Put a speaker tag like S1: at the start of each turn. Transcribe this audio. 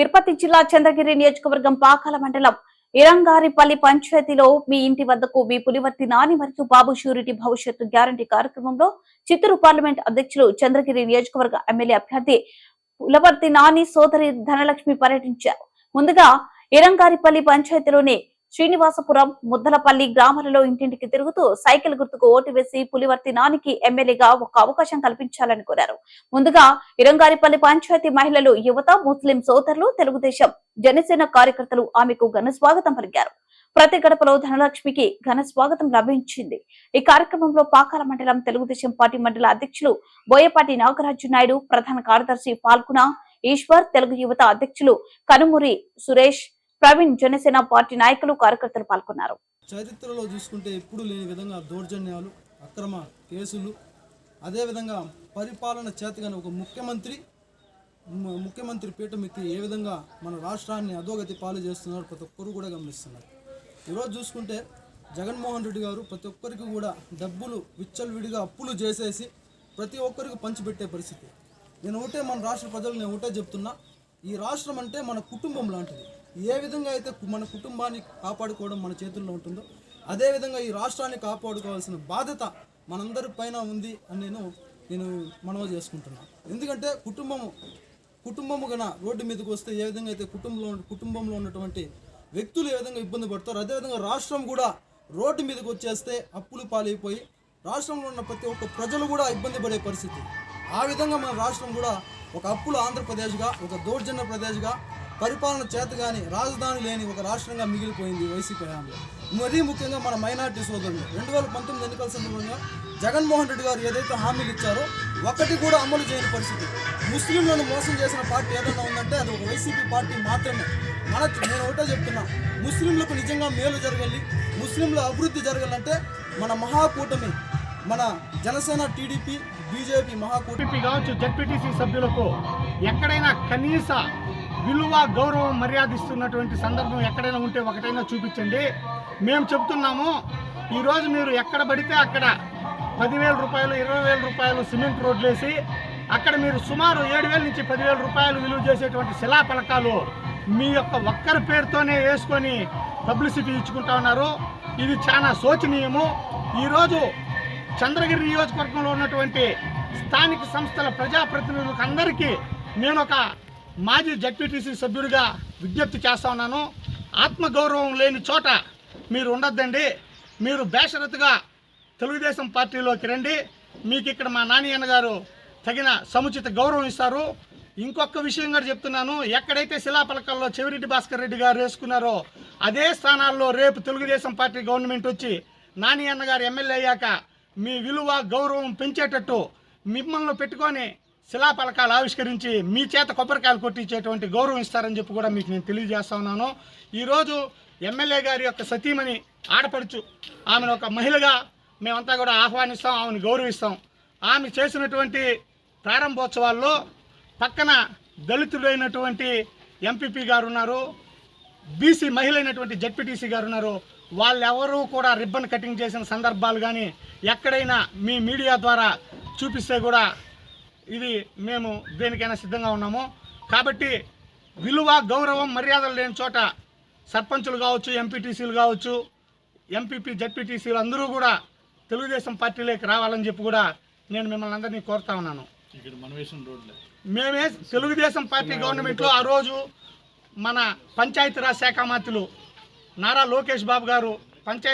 S1: తిరుపతి జిల్లా చంద్రగిరి నియోజకవర్గం పాకాల మండలం ఇరంగారిపల్లి పంచాయతీలో మీ ఇంటి వద్దకు మీ పులివర్తి నాని మరియు బాబు షూరిటీ భవిష్యత్తు గ్యారంటీ కార్యక్రమంలో చిత్తూరు పార్లమెంట్ అధ్యక్షులు చంద్రగిరి నియోజకవర్గ ఎమ్మెల్యే అభ్యర్థి పులవర్తి నాని సోదరి ధనలక్ష్మి పర్యటించారు. ముందుగా ఇరంగారిపల్లి పంచాయతీలోని శ్రీనివాసపురం ముద్దలపల్లి గ్రామాలలో ఇంటింటికి తిరుగుతూ సైకిల్ గుర్తుకు ఓటు వేసి పులివర్తి నానికి ఎమ్మెల్యేగా ఒక అవకాశం కల్పించాలని కోరారు. ముందుగా ఇరంగారిపల్లి పంచాయతీ మహిళలు యువత ముస్లిం సోదరులు తెలుగుదేశం జనసేన కార్యకర్తలు ఆమెకు ఘన స్వాగతం పలికారు. ప్రతి గడపలో ధనలక్ష్మికి ఘన స్వాగతం లభించింది. ఈ కార్యక్రమంలో పాకాల మండలం తెలుగుదేశం పార్టీ మండల అధ్యక్షులు బోయపాటి నాగరాజు నాయుడు ప్రధాన కార్యదర్శి పాల్కున ఈశ్వర్ తెలుగు యువత అధ్యక్షులు కనుమూరి సురేష్ ప్రవీణ్ జనసేన పార్టీ నాయకులు కార్యకర్తలు పాల్గొన్నారు.
S2: చరిత్రలో చూసుకుంటే ఇప్పుడు లేని విధంగా దౌర్జన్యాలు అక్రమ కేసులు అదేవిధంగా పరిపాలన చేతగాని ఒక ముఖ్యమంత్రి ముఖ్యమంత్రి పీఠం ఎక్కి ఏ విధంగా మన రాష్ట్రాన్ని అధోగతి పాలు చేస్తున్నారు ప్రతి ఒక్కరు కూడా గమనిస్తున్నారు. ఈరోజు చూసుకుంటే జగన్మోహన్ రెడ్డి గారు ప్రతి ఒక్కరికి కూడా డబ్బులు విచ్చలవిడిగా అప్పులు చేసేసి ప్రతి ఒక్కరికి పంచిపెట్టే పరిస్థితి. నేను ఒకటే మన రాష్ట్ర ప్రజలు నేను ఒకటే చెప్తున్నా ఈ రాష్ట్రం అంటే మన కుటుంబం లాంటిది. ఏ విధంగా అయితే మన కుటుంబాన్ని కాపాడుకోవడం మన చేతుల్లో ఉంటుందో అదేవిధంగా ఈ రాష్ట్రాన్ని కాపాడుకోవాల్సిన బాధ్యత మనందరి పైన ఉంది అని నేను నేను మనవ చేసుకుంటున్నాను ఎందుకంటే కుటుంబము కుటుంబము గన రోడ్డు మీదకి వస్తే ఏ విధంగా అయితే కుటుంబంలో కుటుంబంలో ఉన్నటువంటి వ్యక్తులు ఏ విధంగా ఇబ్బంది పడతారు అదేవిధంగా రాష్ట్రం కూడా రోడ్డు మీదకి వచ్చేస్తే అప్పులు పాలైపోయి రాష్ట్రంలో ఉన్న ప్రతి ఒక్క ప్రజలు కూడా ఇబ్బంది పడే పరిస్థితి. ఆ విధంగా మన రాష్ట్రం కూడా ఒక అప్పుల ఆంధ్రప్రదేశ్గా ఒక దౌర్జన్య ప్రదేశ్గా పరిపాలన చేత కానీ రాజధాని లేని ఒక రాష్ట్రంగా మిగిలిపోయింది వైసీపీ హయాంలో. మరీ ముఖ్యంగా మన మైనార్టీ సోదరులు. రెండు వేల పంతొమ్మిది ఎన్నికల సందర్భంగా జగన్మోహన్ రెడ్డి గారు ఏదైతే హామీలు ఇచ్చారో ఒకటి కూడా అమలు చేయని పరిస్థితి. ముస్లింలను మోసం చేసిన పార్టీ ఏదైనా ఉందంటే అది ఒక వైసీపీ పార్టీ మాత్రమే. మన నేను ఒకటే చెప్తున్నా. ముస్లింలకు నిజంగా మేలు జరగాలి ముస్లింల అభివృద్ధి జరగాలంటే మన మహాకూటమి మన జనసేన టీడీపీ బీజేపీ మహాకూటమి.
S3: కావచ్చు జడ్పీటీసీ సభ్యులకు ఎక్కడైనా కనీస విలువ గౌరవం మర్యాద ఇస్తున్నటువంటి సందర్భం ఎక్కడైనా ఉంటే ఒకటైనా చూపించండి. మేము చెప్తున్నాము ఈరోజు మీరు ఎక్కడ పడితే అక్కడ పదివేల రూపాయలు ఇరవై వేల రూపాయలు సిమెంట్ రోడ్లు వేసి అక్కడ మీరు సుమారు ఏడు వేల నుంచి పదివేల రూపాయలు విలువ చేసేటువంటి శిలా పలకాలు మీ యొక్క ఒక్కరి పేరుతోనే వేసుకొని పబ్లిసిటీ ఇచ్చుకుంటా ఉన్నారు. ఇది చాలా శోచనీయము. ఈరోజు చంద్రగిరి నియోజకవర్గంలో ఉన్నటువంటి స్థానిక సంస్థల ప్రజాప్రతినిధులకు అందరికీ నేను ఒక మాజీ జడ్పీటీసీ సభ్యుడిగా విజ్ఞప్తి చేస్తా ఉన్నాను. ఆత్మగౌరవం లేని చోట మీరు ఉండొద్దండి. మీరు బేషరతుగా తెలుగుదేశం పార్టీలోకి రండి. మీకు ఇక్కడ మా నాని గారు తగిన సముచిత గౌరవం ఇస్తారు. ఇంకొక విషయం కూడా చెప్తున్నాను. ఎక్కడైతే శిలాపలకల్లో చెవిరెడ్డి భాస్కర్ రెడ్డి గారు వేసుకున్నారో అదే స్థానాల్లో రేపు తెలుగుదేశం పార్టీ గవర్నమెంట్ వచ్చి నాని అన్నగారు ఎమ్మెల్యే అయ్యాక మీ విలువ గౌరవం పెంచేటట్టు మిమ్మల్ని పెట్టుకొని శిలాపలకాలు ఆవిష్కరించి మీ చేత కొబ్బరికాయలు కొట్టించేటువంటి గౌరవం ఇస్తారని చెప్పి కూడా మీకు నేను తెలియజేస్తా ఉన్నాను. ఈరోజు ఎమ్మెల్యే గారి యొక్క సతీమణి ఆడపడుచు ఆమెను ఒక మహిళగా మేమంతా కూడా ఆహ్వానిస్తాం ఆమెను గౌరవిస్తాం. ఆమె చేసినటువంటి ప్రారంభోత్సవాల్లో పక్కన దళితుడైనటువంటి ఎంపీపీ గారు ఉన్నారు బీసీ మహిళ అయినటువంటి జడ్పీటీసీ గారు ఉన్నారు. వాళ్ళెవరూ కూడా రిబ్బన్ కటింగ్ చేసిన సందర్భాలు కానీ ఎక్కడైనా మీ మీడియా ద్వారా చూపిస్తే కూడా ఇది మేము దేనికైనా సిద్ధంగా ఉన్నాము. కాబట్టి విలువ గౌరవం మర్యాదలు లేని చోట సర్పంచులు కావచ్చు ఎంపీటీసీలు కావచ్చు ఎంపీపీ జడ్పీటీసీలు అందరూ కూడా తెలుగుదేశం పార్టీలోకి రావాలని చెప్పి కూడా నేను మిమ్మల్ని అందరినీ కోరుతా ఉన్నాను. మేమే తెలుగుదేశం పార్టీ గవర్నమెంట్లో ఆ రోజు మన పంచాయతీరాజ్ శాఖ మంత్రులు నారా లోకేష్ బాబు గారు పంచాయతీ